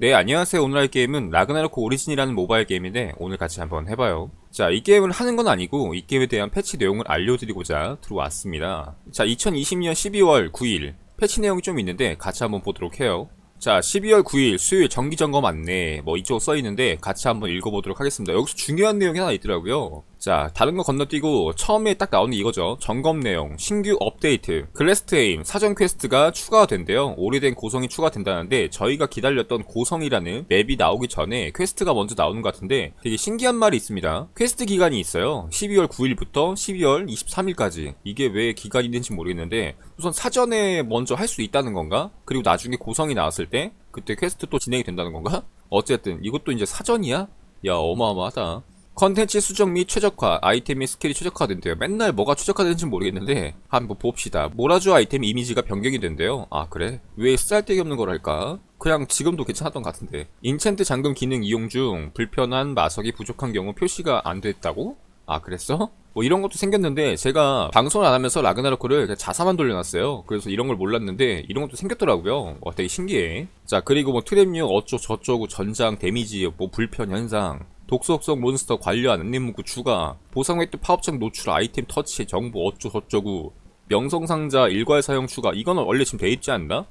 네, 안녕하세요. 오늘 할 게임은 라그나로크 오리진이라는 모바일 게임인데 오늘 같이 한번 해봐요. 자, 이 게임을 하는 건 아니고 이 게임에 대한 패치 내용을 알려드리고자 들어왔습니다. 자, 2020년 12월 9일 패치 내용이 좀 있는데 같이 한번 보도록 해요. 자, 12월 9일 수요일 정기점검 안내 뭐 이쪽 써 있는데 같이 한번 읽어보도록 하겠습니다. 여기서 중요한 내용이 하나 있더라고요. 자, 다른 거 건너뛰고 처음에 딱 나오는 이거죠. 점검 내용, 신규 업데이트, 글래스트 에임, 사전 퀘스트가 추가가 된대요. 오래된 고성이 추가된다는데 저희가 기다렸던 고성이라는 맵이 나오기 전에 퀘스트가 먼저 나오는 것 같은데 되게 신기한 말이 있습니다. 퀘스트 기간이 있어요. 12월 9일부터 12월 23일까지. 이게 왜 기간이 있는지 모르겠는데 우선 사전에 먼저 할 수 있다는 건가? 그리고 나중에 고성이 나왔을 때 그때 퀘스트 또 진행이 된다는 건가? 어쨌든 이것도 이제 사전이야? 야 어마어마하다. 컨텐츠 수정 및 최적화, 아이템 및 스킬이 최적화된대요. 맨날 뭐가 최적화되는지 모르겠는데 한번 봅시다. 모라주 아이템 이미지가 변경이 된대요. 아 그래? 왜 쓸데기 없는 걸 할까? 그냥 지금도 괜찮았던 것 같은데. 인챈트 잠금 기능 이용 중 불편한 마석이 부족한 경우 표시가 안 됐다고? 아 그랬어? 뭐 이런 것도 생겼는데 제가 방송을 안 하면서 라그나로크를 자사만 돌려놨어요. 그래서 이런 걸 몰랐는데 이런 것도 생겼더라고요. 와 되게 신기해. 자 그리고 뭐 트랩류 어쩌고 저쩌고 전장 데미지 뭐 불편 현상 독소성 몬스터 관련 안내 문구 추가 보상 획득 파업창 노출 아이템 터치 정보 어쩌고 저쩌고 명성상자 일괄 사용 추가 이거는 원래 지금 돼 있지 않나?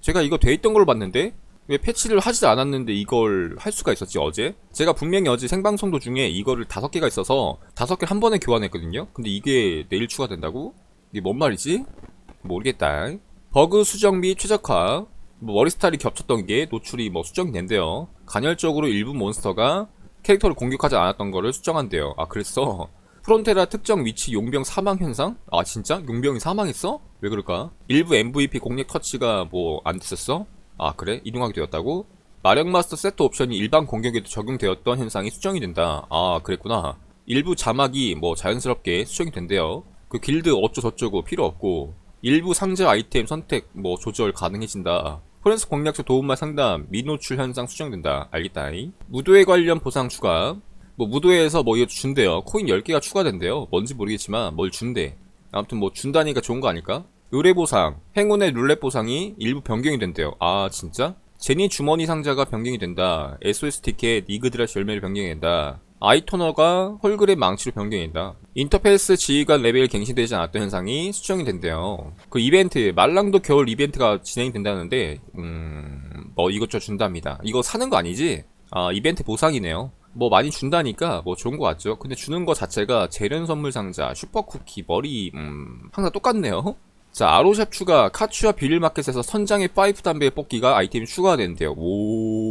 제가 이거 돼 있던 걸로 봤는데 왜 패치를 하지 않았는데 이걸 할 수가 있었지 어제? 제가 분명히 어제 생방송 도중에 이거를 다섯 개가 있어서 다섯 개한 번에 교환했거든요. 근데 이게 내일 추가된다고? 이게 뭔 말이지? 모르겠다. 버그 수정 및 최적화. 뭐 머리 스타일이 겹쳤던 게 노출이 뭐 수정이 된대요. 간헐적으로 일부 몬스터가 캐릭터를 공격하지 않았던 거를 수정한대요. 아 그랬어? 프론테라 특정 위치 용병 사망 현상? 아 진짜? 용병이 사망했어? 왜 그럴까? 일부 MVP 공략 터치가 뭐 안 됐었어? 아 그래? 이동하게 되었다고? 마력 마스터 세트 옵션이 일반 공격에도 적용되었던 현상이 수정이 된다. 아 그랬구나. 일부 자막이 뭐 자연스럽게 수정이 된대요. 그 길드 어쩌저쩌고 필요 없고 일부 상자 아이템 선택 뭐 조절 가능해진다. 프랜스 공략자 도움말 상담 미노출 현상 수정된다. 알겠다. 무도회 관련 보상 추가. 뭐 무도회에서 뭐 이거 준대요. 코인 10개가 추가된대요. 뭔지 모르겠지만 뭘 준대. 아무튼 뭐 준다니까 좋은 거 아닐까? 의뢰 보상, 행운의 룰렛 보상이 일부 변경이 된대요. 아 진짜? 제니 주머니 상자가 변경이 된다. SOS 티켓, 니그드라시 열매를 변경이 된다. 아이토너가 홀그랩 망치로 변경이 된다. 인터페이스 지휘관 레벨 갱신되지 않았던 현상이 수정이 된대요. 그 이벤트, 말랑도 겨울 이벤트가 진행이 된다는데, 음, 뭐 이것저것 준답니다. 이거 사는 거 아니지? 아, 이벤트 보상이네요. 뭐 많이 준다니까 뭐 좋은 거 같죠. 근데 주는 거 자체가 재련 선물 상자, 슈퍼 쿠키, 머리, 음, 항상 똑같네요. 자, 아로샵 추가, 카츄아 비닐마켓에서 선장의 파이프 담배 뽑기가 아이템이 추가된대요. 오,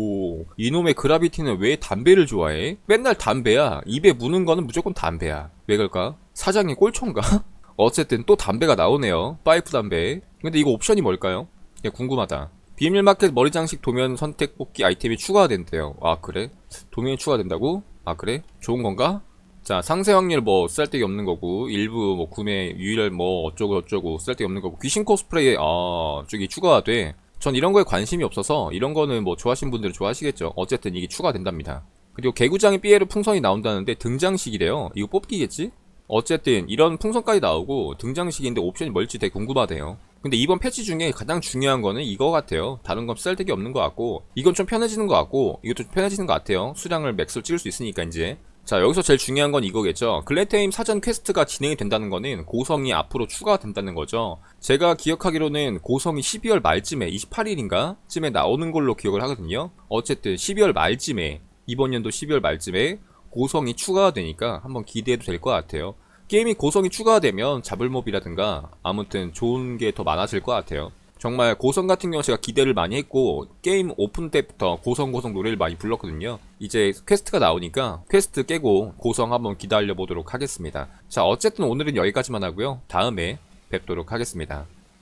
이놈의 그라비티는 왜 담배를 좋아해? 맨날 담배야. 입에 무는 거는 무조건 담배야. 왜 그럴까? 사장이 꼴초인가? 어쨌든 또 담배가 나오네요. 파이프 담배. 근데 이거 옵션이 뭘까요? 그냥 궁금하다. 비밀마켓 머리 장식 도면 선택 뽑기 아이템이 추가가 된대요. 아, 그래? 도면이 추가된다고? 아, 그래? 좋은 건가? 자, 상세 확률 뭐 쓸데기 없는 거고, 일부 뭐 구매 유일 뭐 어쩌고 저쩌고 쓸데기 없는 거고, 귀신 코스프레, 아, 저기 추가가 돼. 전 이런 거에 관심이 없어서, 이런 거는 뭐 좋아하시는 분들은 좋아하시겠죠. 어쨌든 이게 추가된답니다. 그리고 개구장의 삐에르 풍선이 나온다는데 등장식이래요. 이거 뽑기겠지? 어쨌든 이런 풍선까지 나오고 등장식인데 옵션이 뭘지 되게 궁금하대요. 근데 이번 패치 중에 가장 중요한 거는 이거 같아요. 다른 건 쓸데기 없는 것 같고, 이건 좀 편해지는 것 같고, 이것도 좀 편해지는 것 같아요. 수량을 맥스로 찍을 수 있으니까 이제. 자 여기서 제일 중요한 건 이거겠죠. 글래테임 사전 퀘스트가 진행이 된다는 거는 고성이 앞으로 추가가 된다는 거죠. 제가 기억하기로는 고성이 12월 말쯤에 28일인가? 쯤에 나오는 걸로 기억을 하거든요. 어쨌든 12월 말쯤에 이번 연도 12월 말쯤에 고성이 추가가 되니까 한번 기대해도 될 것 같아요. 게임이 고성이 추가가 되면 잡을몹이라든가 아무튼 좋은 게 더 많아질 것 같아요 정말 고성 같은 경우 제가 기대를 많이 했고 게임 오픈 때부터 고성 고성 노래를 많이 불렀거든요. 이제 퀘스트가 나오니까 퀘스트 깨고 고성 한번 기다려 보도록 하겠습니다. 자 어쨌든 오늘은 여기까지만 하고요. 다음에 뵙도록 하겠습니다.